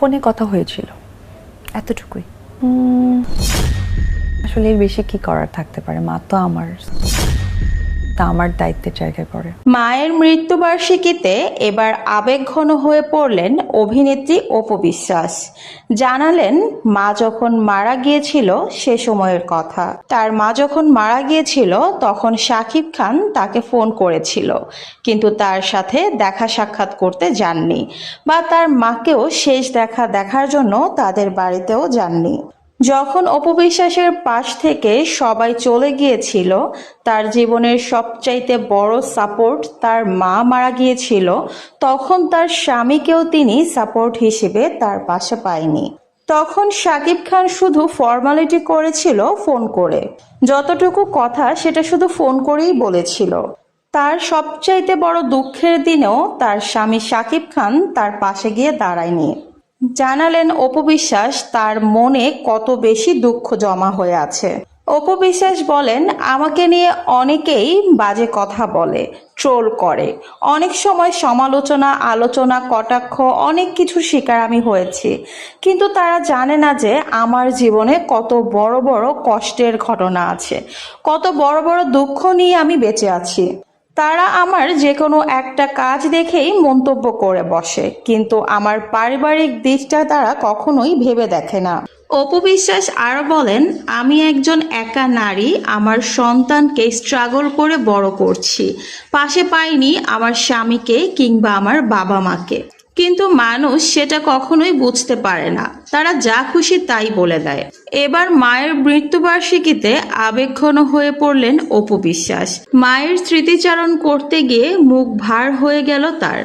ফোনে কথা হয়েছিল। এতটুকুই। আসলে বেশি কি করার থাকতে পারে? মা তো আমার। তা আমার দায়িত্বের জায়গায় পড়ে। মায়ের মৃত্যুবার্ষিকীতে এবার আবেগঘন হয়ে পড়লেন অভিনেত্রী অপু বিশ্বাস। জানালেন, মা যখন মারা গিয়েছিল সে সময়ের কথা। তার মা যখন মারা গিয়েছিল তখন শাকিব খান তাকে ফোন করেছিল, কিন্তু তার সাথে দেখা সাক্ষাৎ করতে যাননি বা তার মাকেও শেষ দেখা দেখার জন্য তাদের বাড়িতেও যাননি। যখন অপবিশ্বাসের পাশ থেকে সবাই চলে গিয়েছিল, তার জীবনের সবচাইতে বড় সাপোর্ট তার মা মারা গিয়েছিল, তখন তার স্বামীকেও তিনি সাপোর্ট হিসেবে তার পাশে পায়নি। তখন শাকিব খান শুধু ফর্মালিটি করেছিল ফোন করে। যতটুকু কথা সেটা শুধু ফোন করেই বলেছিল। তার সবচাইতে বড় দুঃখের দিনেও তার স্বামী শাকিব খান তার পাশে গিয়ে দাঁড়ায়নি। জানালেন অপবিশ্বাস তার মনে কত বেশি দুঃখ জমা হয়ে আছে। অপবিশ্বাস বলেন, আমাকে নিয়ে অনেকেই বাজে কথা বলে, ট্রোল করে। অনেক সময় সমালোচনা, আলোচনা, কটাক্ষ, অনেক কিছুর শিকার আমি হয়েছি। কিন্তু তারা জানে না যে আমার জীবনে কত বড় বড় কষ্টের ঘটনা আছে, কত বড় বড় দুঃখ নিয়ে আমি বেঁচে আছি। তারা আমার যে কোনো একটা কাজ দেখেই মন্তব্য করে বসে, কিন্তু আমার পারিবারিক দিকটা তারা কখনোই ভেবে দেখে না। অপু বিশ্বাস আরও বলেন, আমি একজন একা নারী, আমার সন্তানকে স্ট্রাগল করে বড় করছি। পাশে পাইনি আমার স্বামীকে কিংবা আমার বাবা মাকে কিন্তু মানুষ সেটা কখনোই বুঝতে পারে না। তারা যা খুশি তাই বলে দেয়। এবার মায়ের মৃত্যুবার্ষিকীতে আবেক্ষণ হয়ে পড়লেন অপু বিশ্বাস। মায়ের স্মৃতিচারণ করতে গিয়ে মুখ ভার হয়ে গেল তার।